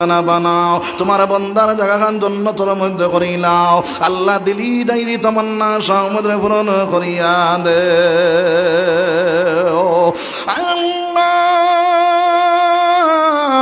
না বানাও, তোমার বন্দার জায়গা খান জন্য মধ্যে করিলাও আল্লাহ দিলি ডাইরি তমন্না সমুদ্রে পূরণ করিয়া দে।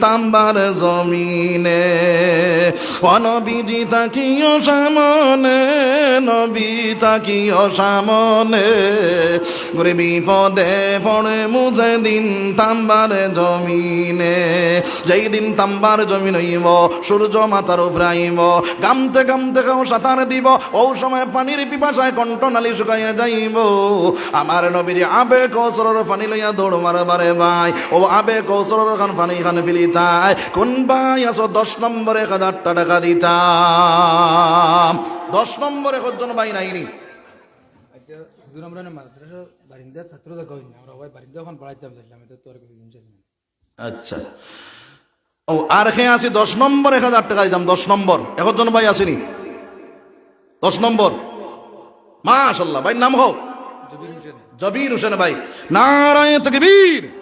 তাম্বার জমিনে। ও নবীজি তাকিও সামনে, নবী তাকিও সামনে। গুরে বিপদে পড়ে মুজে দিন তাম্বার জমিনে। যেই দিন তাম্বার জমিন হইব, সূর্য মাথার উপরে আইব। গামতে গামতে খাও সাঁতার দিব, ও সময় পানির পিপাসায় কণ্ঠনালী শুকাইয়া যাইব। আমার নবীর আবে কৌশলের পানি লইয়া দৌড় মারবারে ভাই, ও আবে কৌশলের খান পানি খান ফিলি তাই কোন ভাই আসো দশ নম্বরে এক হাজারটা টাকা দিতাম। দশ নম্বরে কজন ভাই নাইনি। আচ্ছা। আচ্ছা। ও আর খেয়ে আছি দশ নম্বর এক হাজার টাকা দিতাম দশ নম্বর। একজন ভাই আসেনি। দশ নম্বর। মাশাল্লাহ ভাই নাম হোক জবির হোসেন। জবির হোসেন ভাই। নারায়ণ তকবীর।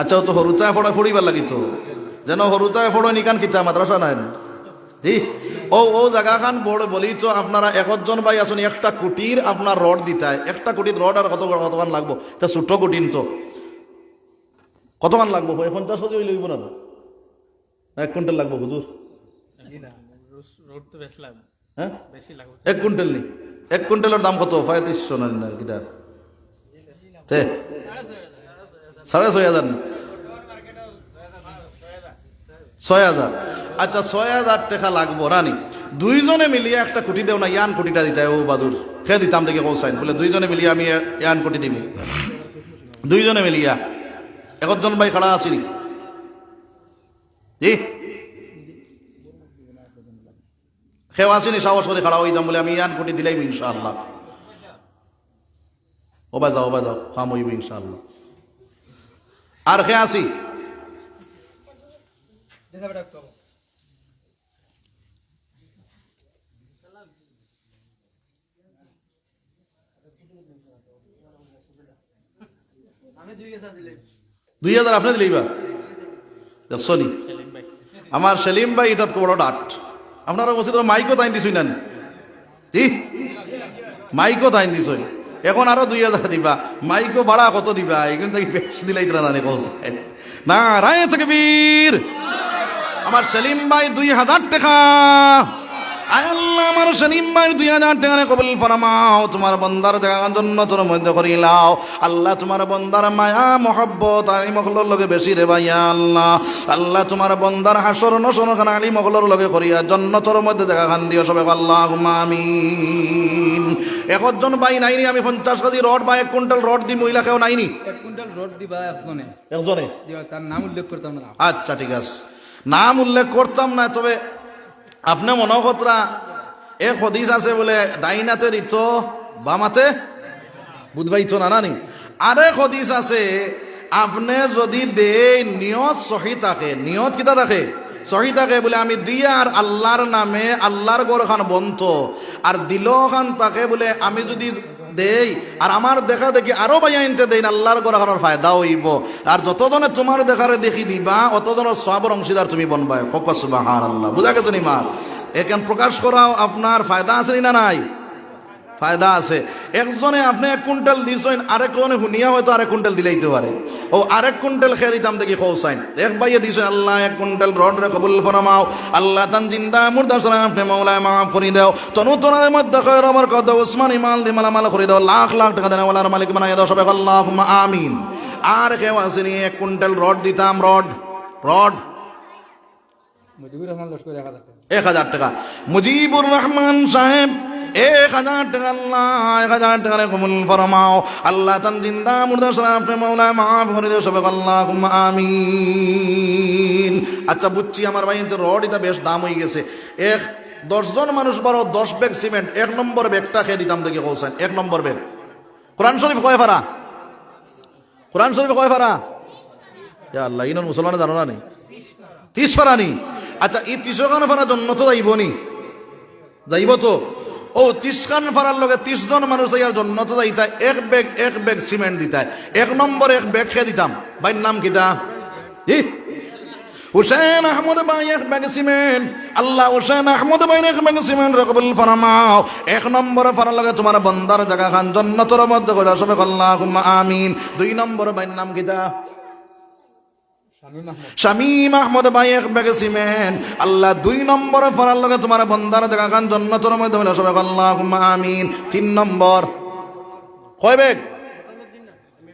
আচ্ছা তো হরুতায় ফড়া ফড়িবার লাগিত যেন হরুতায় ফড়ো নিকান কিতা মাদ্রাসা নাই। জি ও ও জায়গা খান বড় বলি তো আপনারা একজন ভাই আসুন একটা কুটির আপনার রড দিতায়। একটা কুটির রড আর কত কতখান লাগবো? তা ছোট্ট কুটিন তো। কতখান লাগবো? পঞ্চাশ কেজি না তো? না এক কুইন্টাল লাগবো হুজুর? হ্যাঁ? এক কুইন্টাল নি। এক কুইন্টালের দাম কত? পঁয়ত্রিশশো না কিতা তে। সাড়ে ছয় হাজার না? ছয় হাজার। আচ্ছা ছয় হাজার টাকা লাগবো, রানি। দুইজনে মিলিয়ে একটা কুটি দেও না, ইয়ান কুটিটা দিতে ও বাদুর। খেয়ে দিতাম দেখে কৌসাইন বলে, দুইজনে মিলিয়ে আমি ইয়ান কুটি দিব দুইজনে মিলিয়া। একজন ভাই খাড়া আছিনি জি? খেয়ে আসিনি সাহস করে খাড়া হইতাম বলে আমি ইয়ান কোটি দিলাইম ইনশাআল্লাহ। ও বা যাও ও বা যাও, খাম হইব ইনশাআল্লাহ। আর খেয়ে আসি দেখা বেটা কব দুই হাজার আপনি দিলেইবা দেখছনি সেলিম ভাই। আমার সেলিম ভাই ইতাত বড় ডাট। আপনারা বসে মাইকও তাইন দিছই না জি মাইকও তাইন দিছই। এখন আরও দুই হাজার দিবা। মাইকো ভাড়া কত দিবা? এখন থেকে বেশ দিলাই দিলা না না রায় থেকে বীর আমার সেলিম ভাই দুই হাজার টাকা। আল্লাহ আমার সেলিম ভাই দুই হাজার টাকা কবুল ফরমাও। তোমার বন্দার জায়গার জন্য তোর মধ্যে করিলাও আল্লাহ তোমার বন্দার মায়া মহব্বত আলী মখলর লগে বেশি রে ভাইয়া আল্লাহ। আল্লাহ তোমার বন্দার হাসর নসন খান আলী মখলর লগে করিয়া জন্য তোর মধ্যে জায়গা খান দিও সবে। আল্লাহ আমিন। একজন ভাই নাইনি আমি পঞ্চাশ কেজি রড বা এক কুইন্টাল রড দি মহিলা কেউ নাইনি? এক কুইন্টাল রড দিবা একজনে। একজনে? তার নাম উল্লেখ করতাম না। আচ্ছা ঠিক আছে। নাম উল্লেখ করতাম না তবে আপনি মনকতরা এ হদিস আছে বলে, ডাইনাতে দিত, বামাতে বুধবাইত না নানি আরে হদিস আছে, আপনি যদি দে নিয়ত সহি থাকে, নিয়ত কিতা থাকে? সহি থাকে বলে, আমি দিয়া আর আল্লাহর নামে, আল্লাহর গড় খান বন্ত, আর দিল খান তাকে বলে, আমি যদি দেই। আর আমার দেখা দেখি আরও বাইয়া আনতে দেই না, আল্লাহর গড় করার ফায়দা হইব। আর যতজনে তোমার দেখারে দেখি দিবা, অতজনের সবর অংশীদার তুমি বনবাই কপা সুবাহ আল্লাহ বুঝা গেছো নি মা এখান প্রকাশ করাও আপনার ফায়দা আছে না নাই? ফায়দা আছে। একজনে আপনি এক কুইন্টাল দিছেন, আরেক জনে শুনিয়া হয়তো আরেক কুইন্টাল দিলেইতে পারে। ও আরেক কুইন্টাল খেয়ে দিতাম দেখি খৌসাইন এক বাইয়ে দিছেন, আল্লাহ এক কুইন্টাল রড রে কবুল ফরমাও। আল্লাহ তান জিন্দা মুর্দা সালাম আপনি মৌলায় মাফ করে দাও। তনু তোনার মধ্যে খৈর আমার কত উসমান ইমাল দি মালামাল করে দাও। লাখ লাখ টাকা দেন ওলার মালিক বানাই দাও সবাই আল্লাহ আমিন। আর কেউ আসেনি, এক কুইন্টাল রড দিতাম রড রড মুজিবুর রহমান লস্কর দেখা যাচ্ছে এক হাজার টাকা। মুজিবুর রহমান সাহেব, এক হাজার টাকা আল্লাহ, এক হাজার টাকা কবুল ফরমাও। আল্লাহ তান জিন্দা মুর্দা সালাম মৌলা মাফ করে দিও সবাই আল্লাহ আমিন। আচ্ছা বুঝছি আমার ভাই রড এটা বেশ দাম হয়ে গেছে। এক, দশজন মানুষ বারো দশ ব্যাগ সিমেন্ট, এক নম্বর ব্যাগটা খেয়ে দিতাম দেখি কৌছেন এক নম্বর ব্যাগ। কোরআন শরীফ কয় ফারা? কোরআন শরীফ কয় ফারা? আল্লাহ ইনন মুসলমানে জানো না নেই ত্রিশ ফারা নি আচ্ছা এই ত্রিশ খান ফারা জন্ম তো যাইব নি। যাইব তো। ও ত্রিশ খান ফারার লগে ত্রিশ জন মানুষ ইয়ার জন্য তো যাইতা এক ব্যাগ এক ব্যাগ সিমেন্ট দিতায়। এক নম্বর এক ব্যাগ খেয়ে দিতাম। ভাইয়ের নাম কিতা? ই হুসেন আহমদ ভাই এক ব্যাগ সিমেন্ট। আল্লাহ, হুসেন আহমদ ভাই এক ব্যাগ সিমেন্ট রকবুল ফরমাও। এক নম্বরে ফারার লগে তোমার বন্দার জায়গা খান জন্নতর মধ্যে সবে আল্লাহ আমিন। দুই নম্বর ভাইয়ের নাম কিতা? শামীম আহমদ। ভাই, এক ব্যাগে সিমেন্ট। আল্লাহ দুই নম্বরে ফরার লগে তোমার বন্দার জায়গা খান জন্নতর মধ্যে হলে সবাই আল্লাহ আমিন। তিন নম্বর। কয় ব্যাগ?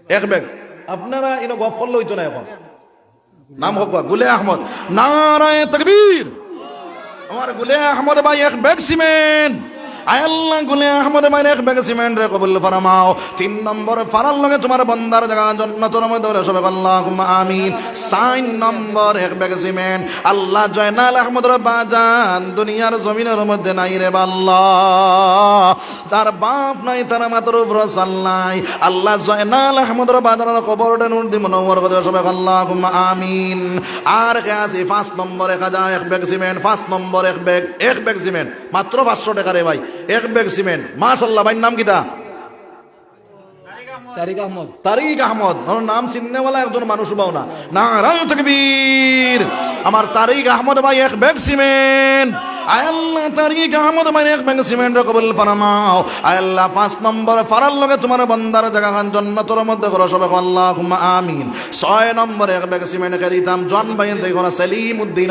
এক ব্যাগ। আপনারা ইনো গফ করলে হইতো না এখন? নাম হোক গুলে আহমদ। নারায় তকবীর। আমার গুলে আহমদ ভাই, এক ব্যাগ সিমেন্ট। আয়াল্লাহ গুলে আহমদ ভাই এক ব্যাগ সিমেন্ট রে কবুল ফরমাও। তিন নম্বর ফারার লগে তোমার বন্দার জায়গা জন্নতর মধ্যে সবাই আল্লাহ আমিন। সাইন নম্বর, এক ব্যাগ সিমেন্ট। আল্লাহ জয়নাল আহমদ রে বাজান, দুনিয়ার জমিনের মধ্যে নাই রে আল্লাহ যার বাপ নাই, তার মাত্র উপর সাল্লাই আল্লাহ জয়নাল আহমদ রে বাজানের কবরটা নূর দি মনোবর করে সবাই আল্লাহ আমিন। আর কে আছে, পাঁচ নম্বর, এক হাজার, এক ব্যাগ সিমেন্ট। পাঁচ নম্বর, এক ব্যাগ এক ব্যাগ সিমেন্ট। মাত্র পাঁচশো টাকা রে ভাই। এক ব্যাগ সিমেন্ট। মাশাল্লাহ ভাই নাম কিতা? তারিক আহমদ। তারিক আহমদ। ওর নাম চিননেওয়ালা একজন মানুষ পাও না। নারায়ণ তকবীর। আমার তারিক আহমদ ভাই এক ব্যাগ সিমেন্ট। আয়াল্লাহ তারিক আহমদ ভাই এক ব্যাগ সিমেন্ট কবুল ফরমাও। আয়াল্লাহ পাঁচ নম্বর ফারার লগে তোমার বন্দার জায়গা খান জন্নতর মধ্যে করো সবাই আল্লাহ আমিন। ছয় নম্বর এক ব্যাগ সিমেন্ট কে দিতাম। জন ভাই দেখো না সেলিম উদ্দিন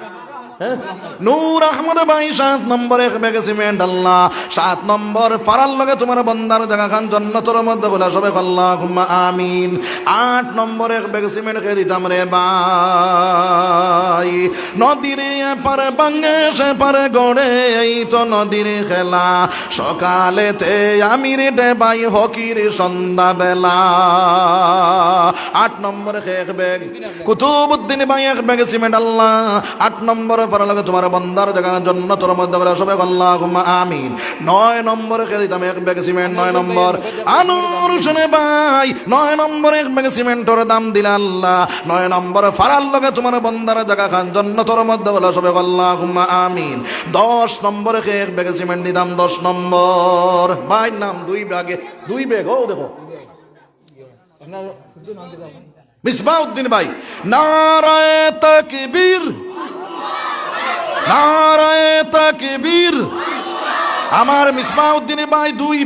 নূর আহমদ ভাই সাত নম্বর এক ব্যাগ সিমেন্ট, আল্লাহ। সাত নম্বর ফারার লগে তোমার বন্দার জায়গা খান জন্নতর মধ্যে বলে সবাই আল্লাহ আমিন। আট নম্বর এক ব্যাগ সিমেন্ট খেয়ে দিতাম রে বাই নদীর পারে বাঙ্গে সে পারে গড়ে, এই তো নদীর খেলা। সকালেতে আমি রে বাই হকির সন্ধ্যা বেলা আট নম্বরে এক ব্যাগ। কুতুবুদ্দিন ভাই এক ব্যাগ সিমেন্ট, আল্লাহ। আট নম্বরে পরে লাগে তোমার বন্দার জায়গা জন্য তোর মধ্যে বলে সবাই আল্লাহ আমিন। নয় নম্বরে খেয়ে দিতাম এক ব্যাগ সিমেন্ট, নয় নম্বর। আনুর শুনে ভাই, নয় নম্বরে এক ব্যাগ সিমেন্টর দাম দিল আল্লাহ। নয় নম্বরে ফারার লগে তোমার বন্দার জায়গা খান জন্য তোর মধ্যে বলে সবাই আল্লাহ আমিন। দশ নম্বরে খেয়ে এক ব্যাগ সিমেন্ট দিতাম দশ নম্বর। ভাই নাম দুই ব্যাগে, দুই ব্যাগ, ও দেখো। মিসবাউদ্দিন ভাই, নারায় তাকবীর। নারায় আমার দুই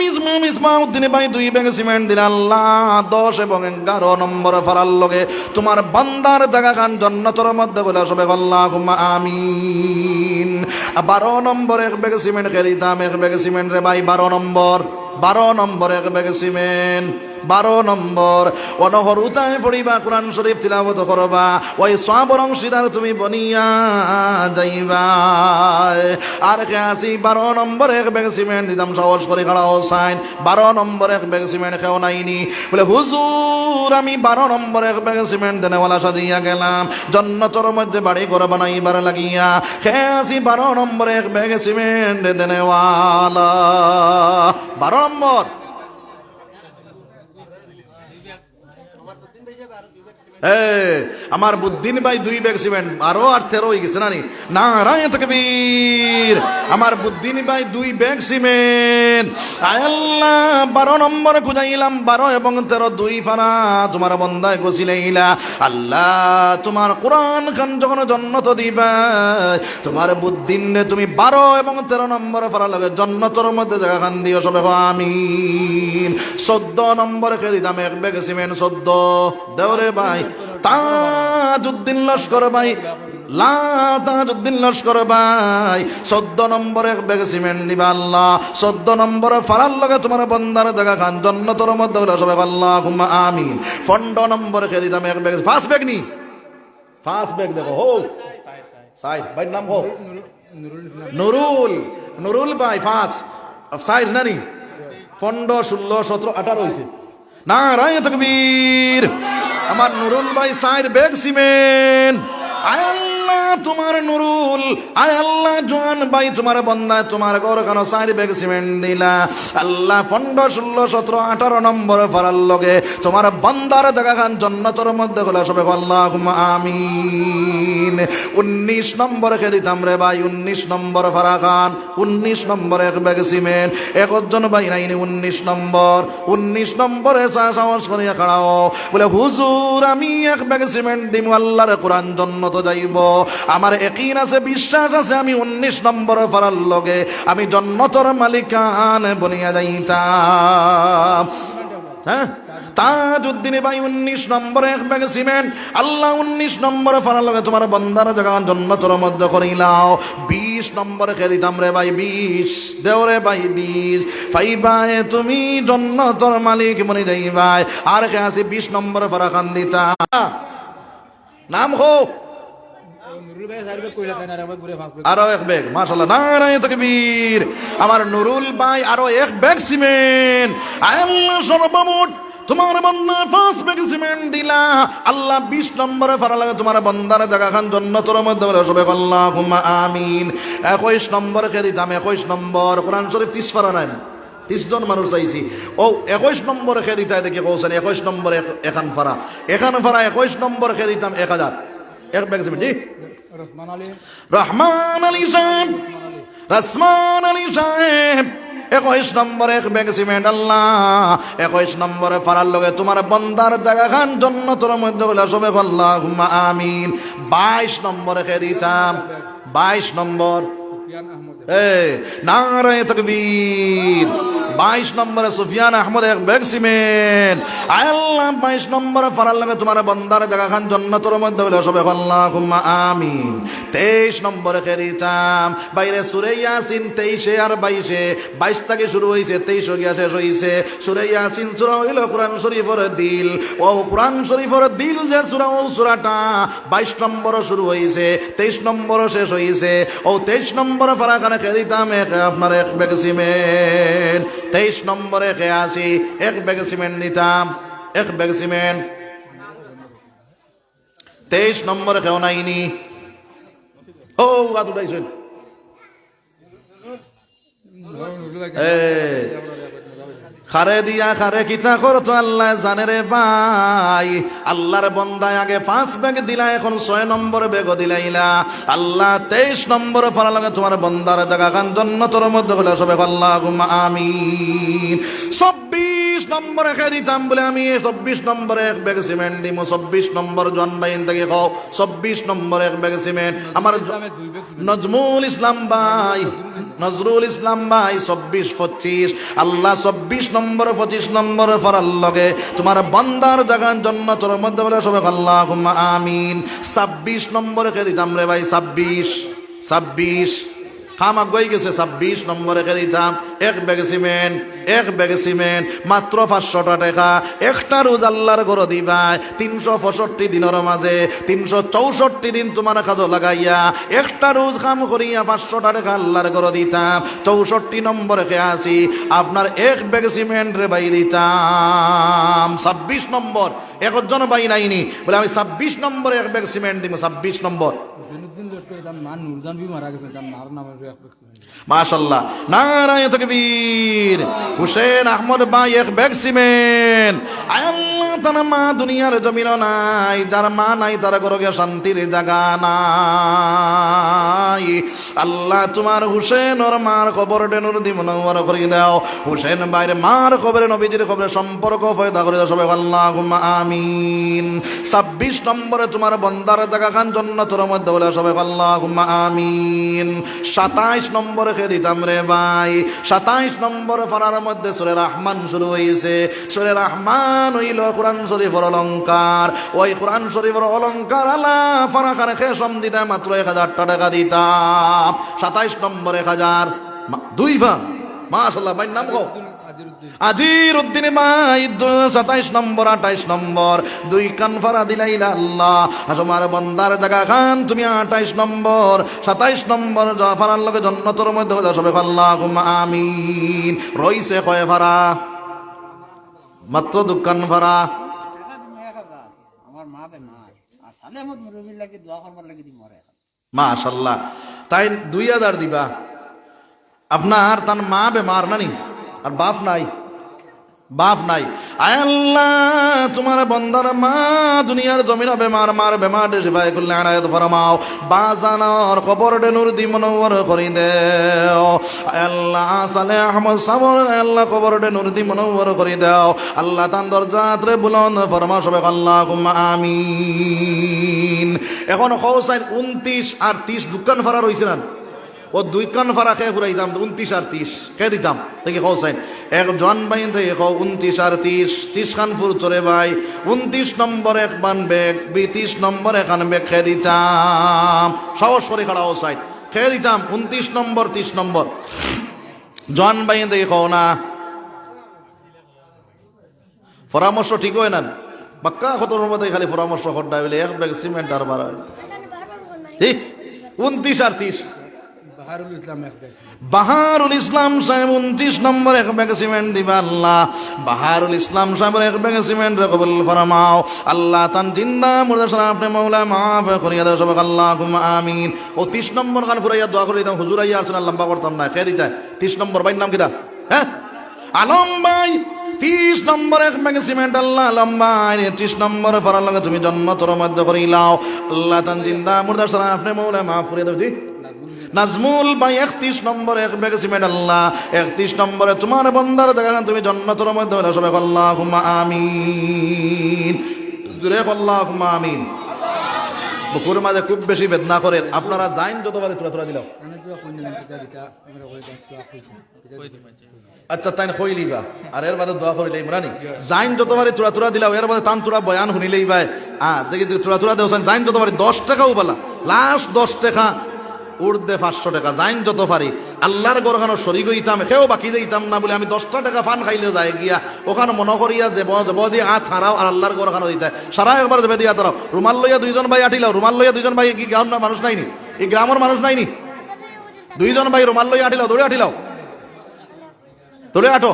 মিসমা মিসবাউদ্দিন ভাই দুই ব্যাগ লগে তোমার বান্দার জায়গা খান জন্নতর মধ্যে বলে সবে আমিন। বারো নম্বর এক ব্যাগ সিমেন্ট খেয়ে দিতাম এক ব্যাগ সিমেন্ট রে ভাই, বারো নম্বর। বারো নম্বর এক ব্যাগ সিমেন্ট বারো নম্বর। অনহর উতায় পড়িবা, কোরআন শরীফ তিলাবত করবা। ওই সবর অংশীদার তুমি বনিয়া যাইবা আর কে আসি বারো নম্বর, এক ব্যাগ সিমেন্ট দিতাম সাহস করে খাড়া হোসাইন বারো নম্বর, এক ব্যাগ সিমেন্ট খেও নাইনি। বলে, হুজুর, আমি বারো নম্বর, এক ব্যাগ সিমেন্ট দেনেওয়ালা সাজিয়া গেলাম। জন্নতর মধ্যে বাড়ি করে বানাইবার লাগিয়া। খে আসি বারো নম্বর, এক ব্যাগ সিমেন্ট দেনেওয়ালা। বারো নম্বর। এ আমার বুদ্ধিন ভাই দুই ব্যাগ সিমেন্ট, আরও আর তেরো হয়ে গেছে, নানি। না রায় তকবীর, আমার বুদ্ধিন ভাই দুই ব্যাগ সিমেন্ট। আয় আল্লাহ, বারো নম্বর খুঁজাইলাম, বারো এবং তেরো, দুই ফানা তোমার বন্দায় গছিলাইলা আল্লাহ, তোমার কোরআন খান যখন জন্নত দিবা, তোমার বুদ্ধিন তুমি বারো এবং তেরো নম্বর ফারা লাগে জন্নতর মধ্যে জায়গা খান দিও সবে আমিন। চোদ্দ নম্বর খেয়ে দিতাম এক ব্যাগ সিমেন্ট, চোদ্দ। দেওরে ভাই তাজউদ্দিন লস্কর ভাই, লা তাজউদ্দিন লস্কর ভাই, চোদ্দ নম্বর ব্যাগ সিমেন্ট দিবা আল্লাহ, চোদ্দ নম্বর ফারার লগে তোমার বন্দার জায়গা খান জন্নতর মধ্যে সবাই আল্লাহ হুম্মা আমিন। ফন্ড নম্বর খেয়ে দিতাম এক ব্যাগ ফার্স্ট ব্যাগ নি? ফার্স্ট ব্যাগ দেখো হোক সাইড ভাই নাম হোক নুরুল নুরুল ভাই পাঁচ সাইড নানি পনেরো, ষোলো, সতেরো, আঠারো হয়েছে না রায় তকবীর। আমার নুরুল ভাই সাইড বেগ সিমেন্ট আয়। আল্লাহ তোমার নুরুল। আয় আল্লাহ জোয়ান ভাই তোমার বন্দা, তোমার ঘর কেন সাইড ব্যাগ সিমেন্ট দিলা? আল্লাহ পনেরো ষোলো, সতেরো, আঠারো নম্বর ফারার লগে তোমার বন্দার জায়গা খান জন্নতর মধ্যে হলে সবে আল্লাহ আমিন। উনিশ নম্বর খেয়ে দিতাম রে ভাই, উনিশ নম্বর ফারা খান উনিশ নম্বর এক ব্যাগ সিমেন্ট। একজন ভাই নাইনি উনিশ নম্বর। উনিশ নম্বরে সাহস করিয়া খাড়াও। বলে, হুজুর, আমি এক ব্যাগ সিমেন্ট দিম, আল্লাহর কোরআন জন্নত যাইব। আমার একইন আছে বিশ্বাস আছে, আমি উনিশ নম্বর ফারার লগে। আমি জন্নতর মালিকান বনিয়া যাইতাম। হ্যাঁ? তাজউদ্দিন ভাই উনিশ নম্বরে এক ব্যাগ সিমেন্ট। আল্লাহ উনিশ নম্বরে ফারার লগে তোমার বন্দার জায়গা জন্নতর মধ্যে করিলাও। বিশ নম্বরে খেয়ে দিতাম রে ভাই, বিশ। দেও রে ভাই, বিশ। পাইবাই তুমি জন্নতর মালিক মনে যাইবাই আর কে আছে বিশ নম্বরে ফারা খান দিতা? নাম হোক আর এক ব্যাগ মাশাল্লাহ নারায় তকবীর আমার নুরুল ভাই আরও এক ব্যাগ সিমেন্ট। আল্লাহ সর্বমোট তোমার ব্যাগ সিমেন্ট দিলা। আল্লাহ বিশ নম্বরে ফারা লাগে তোমার বন্দার জায়গা খান জন্নতর মধ্যে বলে, সবে আল্লাহ আমিন। একুশ নম্বর কে দিতাম একুশ নম্বর। কোরআন শরীফ তিস নাই। তিরিশ জন মানুষ চাইছি। ও, একুশ নম্বর খেয়ে দিতে দেখি কৌছেন একুশ নম্বর এখান ফারা এখান ফারা একুশ নম্বর খেয়ে দিতাম এক হাজার। এক ব্যাগ সিমেন্ট জি। রহমান আলী। সাহেব রসমান আলী সাহেব একুশ নম্বর এক ব্যাগ সিমেন্ট আল্লাহ। একুশ নম্বরে ফারার লগে তোমার বন্দার জায়গা খান জন্য তোর মধ্যে হলে সবে আল্লাহ আমিন। বাইশ নম্বরে খেয়ে দিতাম। বাইশ নম্বর। এ নারায় তকবীর। বাইশ নম্বরে সুফিয়ান আহমদ এক ব্যাগ সিমেন্ট আল্লাহ, বাইশ নম্বরে ফারার লাগে তোমার বন্দার জায়গা খান জন্নতর মধ্যে হলে সবে আল্লাহ আমিন। তেইশ নম্বরে খেরিতাম, বাইরে সুরে ইয়াসিন তেইশে আর বাইশে। বাইশ থেকে শুরু হয়েছে তেইশ গিয়া শেষ হয়েছে সুরে ইয়াসিন সুরা হইল কোরআন শরীফর দিল। ও কোরআন শরীফর দিল যে সুরা, ও সুরাটা বাইশ নম্বর শুরু হয়েছে তেইশ নম্বর শেষ হয়েছে ও তেইশ নম্বর ফারাখানে খেয়ে দিতাম এক আপনার এক ব্যাগ সিমেন্ট তেইশ নম্বরে খেয়ে আসি এক ব্যাগ সিমেন্ট নিতাম এক ব্যাগ সিমেন্ট তেইশ নম্বরে খেও নাইনি ও গাত উঠাইছেন খারে দিয়া খারে কিতা করতো আল্লাহ জানে রে ভাই। আল্লাহর বন্দায় আগে পাঁচ ব্যাগ দিলা, এখন ছয় নম্বর বেগ দিলাইলা। আল্লাহ তেইশ নম্বর ফলা লাগে তোমার বন্দার জায়গা খান তোর মধ্যে হলে সবে আল্লাহ আমি চব্বিশ নম্বর খেয়ে দিতাম বলে আমি চব্বিশ নম্বরে এক ব্যাগ সিমেন্ট দিব চব্বিশ নম্বর জন্মাইন থেকে খাও চব্বিশ নম্বর এক ব্যাগ সিমেন্ট। আমার নজমুল ইসলাম ভাই নজরুল ইসলাম ভাই চব্বিশ পঁচিশ। আল্লাহ চব্বিশ নম্বর পঁচিশ নম্বর ফরাল লগে তোমার বন্দার জাগান জন্য তোর মধ্যে বলে সবাই আল্লাহ আমিন। ছাব্বিশ নম্বর খেয়ে দিতাম রে ভাই ছাব্বিশ ছাব্বিশ। খামাক গই গেছে, ছাব্বিশ নম্বরে খেয়ে দিতাম এক ব্যাগ সিমেন্ট, এক ব্যাগ সিমেন্ট, মাত্র পাঁচশোটা টাকা। একটা রোজ আল্লাহর ঘর দিবাই তিনশো পঁয়ষট্টি দিনের মাঝে, তিনশো চৌষট্টি দিন তোমার কাজে লাগাইয়া, একটা রোজ কাম করিয়া পাঁচশোটা টাকা আল্লাহর ঘর দিতাম। চৌষট্টি নম্বরে খেয়ে আসি আপনার এক ব্যাগ সিমেন্ট রে বাই দিতাম। ছাব্বিশ নম্বর। একজন বাই নাইনি। বলে আমি ছাব্বিশ নম্বরে এক ব্যাগ সিমেন্ট দিব ছাব্বিশ নম্বর। মাশাল্লাহ। নারায় তকবীর। হুসেন আহমদ ভাই এক ব্যাগ সিমেন্ট। আল্লাহ তার মা দুনিয়ার জমিন নাই যার মা নাই তার গরগে শান্তির জাগা নাই। আল্লাহ তোমার হুসেন ওর মার খবর ডেনুর দি মনোবর করে দাও। হুসেন ভাইয়ের মার খবরে নবীজির খবরে সম্পর্ক ফয়দা করে দাও সবাই আল্লাহ আমিন। ছাব্বিশ নম্বরে তোমার বন্দার জায়গা খান জন্য তোর মধ্যে বলে সবাই আল্লাহ আমিন। সাতাইশ নম্বরে খেয়ে দিতাম রে ভাই। সাতাইশ নম্বর ফারার মধ্যে সুরে রহমান শুরু হয়েছে সুরে রহমান হইল কোরআন শরীফের অলঙ্কার ওই কোরআন শরীফের অলঙ্কার আল্লাহ ফারা খানে খেয়ে সম দিতাম মাত্র এক হাজার টাকা দিতাম। সাতাইশ নম্বর এক হাজার দুই ভা মাশাল্লাহ ভাই নাম গো আজির উদ্দিন সাতাইশ নম্বর আঠাইশ নম্বর। দুই কান ফারা দিলাইলা আল্লাহ। তোমার বন্দার জায়গা খান তুমি আঠাইশ নম্বর। সাতাইশ নম্বর ফারার লগে জন্নতর মধ্যে হলে সবে আল্লাহ আমিন। রইছে কয় ফারা মাত্র দোকান মাশাল্লাহ। তাই দুই হাজার দিবা। আপনার তার মা বেমার নানি আর বাপ নাই। বাপ নাই। আল্লাহ, তোমার বন্দার মা দুনিয়ার জমিন বেমার, মার বেমার ভাই করলে আনায়ত ফরমাও। বাজানোর খবর ডেনুর দি মনোবর করি আয় আল্লাহ, সালে আহমদ সাবর আল্লাহ, খবর ডেনুর দি মনোবর করি দেও। আল্লাহ তান দরজাত্রে বুলন্দ ফরমা সবে আল্লাহ কুম্মা আমিন। এখন হৌসাইন উনত্রিশ আর তিরিশ দোকান ফারা রয়েছে না? ও দুই কান ফারা খেয়ে ফুরাইতাম উনত্রিশ আর ত্রিশ। খেয়ে দিতাম? দেখি হোসেন এক জন বাইন থেকে খাও উনত্রিশ আর ত্রিশ। ত্রিশ খান ফুর চরে ভাই। উনত্রিশ নম্বর এক বান বেগ, বিত্রিশ নম্বর এখান বেগ খেয়ে দিতাম? সাহস করে খাড়া হোসাইন খেয়ে দিতাম? উনত্রিশ নম্বর, ত্রিশ নম্বর। জন বাইন থেকে খাও না। পরামর্শ ঠিক হয় না। বাক্কা কত মধ্যে খালি পরামর্শ হড্ডা বলে, এক ব্যাগ সিমেন্ট আর বাড়া। ঠিক উনত্রিশ আর ত্রিশ। বাহারুল ইসলাম সাহেব উনত্রিশ নম্বর এক ব্যাগ সিমেন্ট দিবা আল্লাহ। বাহারুল ইসলাম সাহেবের এক ব্যাগ সিমেন্ট কবুল ফরমাও, আল্লাহ তান জিন্দা মুর্দা আপনি মৌলা মাফ করিয়া দাও সবাই আল্লাহ আমিন। ও তিরিশ নম্বর গান ফুরাইয়া দোয়া করে দিতাম, হুজুর আইয়া লম্বা করতাম না খেয়ে দিতে তিরিশ নম্বর বাইর নাম কিতা? হ্যাঁ? আলম ভাই, তিরিশ নম্বর এক ব্যাগ সিমেন্ট, আল্লাহ লম্বা ত্রিশ নম্বর ফরার লগে তুমি জন্ম তোর মধ্যে করিলাও। আল্লাহ তান জিন্দা মুর্দা আপনি মৌলা মাফ করিয়া দাও, জি। নাজমুল ভাই, একত্রিশ নম্বর এক সিমেন্ট আল্লাহ একত্রিশ নম্বরে, তোমার বন্দার দেখা তুমি জন্নতর মধ্যে সবাই আল্লাহ হুম্মা আমিন। জুড়ে আল্লাহ হুম্মা আমিন। বুকুর মাঝে খুব বেশি বেদনা করেন আপনারা যাইন যতবারে তোরা তোরা দিলাম। মানে আচ্ছা। তাই কইলিবা আর এর বাদে দোয়া করিলেই মুরানি। যাইন যতবারে তোরা তোরা দিলাম, এর বাদে তান তোরা বয়ান শুনিলেই ভাই আ, দেখি তোরা তোরা দেওছেন যাইন যতবারে দশ টাকাও বলা। লাস্ট দশ টাকা উর্দে পাঁচশো টাকা যাইন যত পারি। আল্লাহর গরখানো শরিক হইতাম সেও বাকি দিতাম না বলে আমি দশটা টাকা ফান খাইলে যাই গিয়া ওখানে মনে করিয়া যে যাব দিয়ে হাত হারাও আর আল্লাহর গরখানো দিতে সারা একবার যাবে দিয়া তারাও রুমাল লইয়া দুইজন ভাই আটিলাও রুমাল লইয়া দুইজন ভাই কি গ্রাম না মানুষ নাইনি? এই গ্রামের মানুষ নাইনি? দুইজন ভাই রুমাল লইয়া আটিলাও দৌড়ে আটিলাও? দৌড়ে আটো।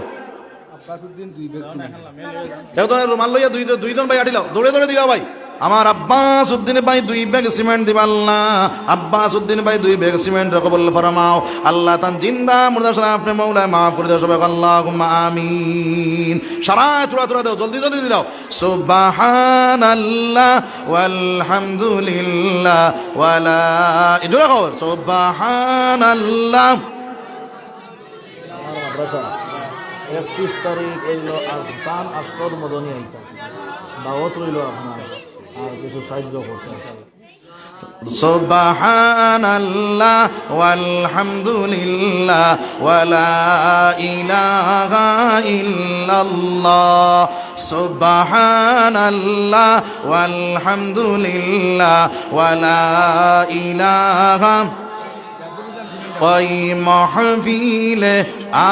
রুমাল লইয়া দুই দুইজন ভাই আটিলাও দৌড়ে দৌড়ে দিলাও ভাই। আমার আব্বাস উদ্দিন ভাই দুই ব্যাগ সিমেন্ট দিব আল্লাহ। আব্বাস উদ্দিন ভাই দুই ব্যাগ সিমেন্ট কবল ফরমাও। আল্লাহ তান জিন্দা মুর্দা সারা আপনি মৌলা মাফ করে দাও সবাই আল্লাহ আমিন। সারা চূড়া চূড়া দাও, জলদি জলদি দিলাও সুবহানাল্লাহ ওয়ালহামদুলিল্লাহ ওয়ালা জোরে খবর সুবহানাল্লাহ। একত্রিশ তারিখ এলো আর দান আস্তর মদনী আইতা। দাওয়াত রইল আপনার। আর কিছু সাহায্য করতে سبحان الله والحمد لله ولا إله إلا الله سبحان الله والحمد لله ولا إله ওই মহফিলে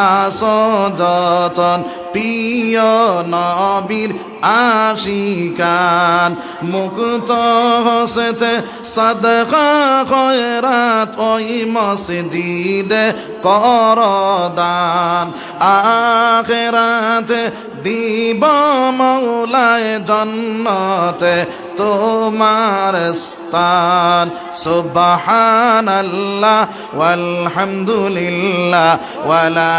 আসো যতন প্রিয় নবীর আশিকান, মুক্ত হসেতে সদকা খয়রাত ওই মসজিদে করদান। আখেরাতে দিব মৌলায় জন্নতে তোমার স্থান। সুবহানাল্লাহ, ওয়ালহামদুলিল্লাহ, ওয়ালা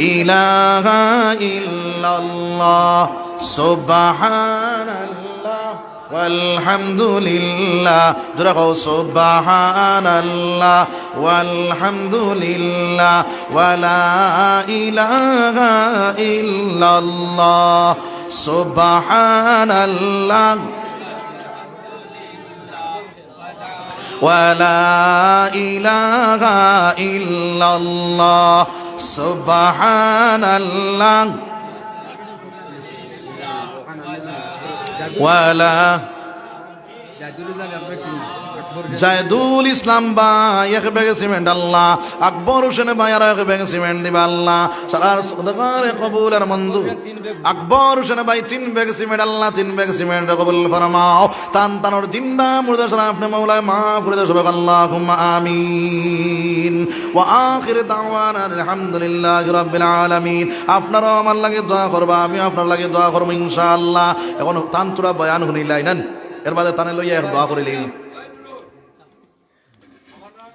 إله إلا الله سبحان الله والحمد لله درغوا سبحان الله والحمد لله ولا إله إلا الله. سبحان الله ولا إله إلا الله. জাহিদুল ওয়ালা আকবর জায়দুল ইসলাম ভাই, এক ব্যাগ সিমেন্ট আল্লাহ। আকবর হোসেন ভাই আর এক ব্যাগ সিমেন্ট দিবা আল্লাহ। সারার সদকারে কবুল আর মঞ্জুর। আকবর হোসেন ভাই তিন ব্যাগ সিমেন্ট আল্লাহ, তিন ব্যাগ সিমেন্ট কবুল ফরমাও। তান তানোর জিন্দা মুর্দা সারা আপনি মৌলায় মা ফুরিদা সবাই আল্লাহুম্মা আমিন। ওয়া আখির দাওয়ানা আলহামদুলিল্লাহি রাব্বিল আলামিন। আপনারাও আমার লাগে দোয়া করবা আমি আপনার লাগে দোয়া করব ইনশাআল্লাহ। এখন তান তোরা বয়ান শুনিলাই নেন এর বাদে তানে লইয়া দোয়া করিলেন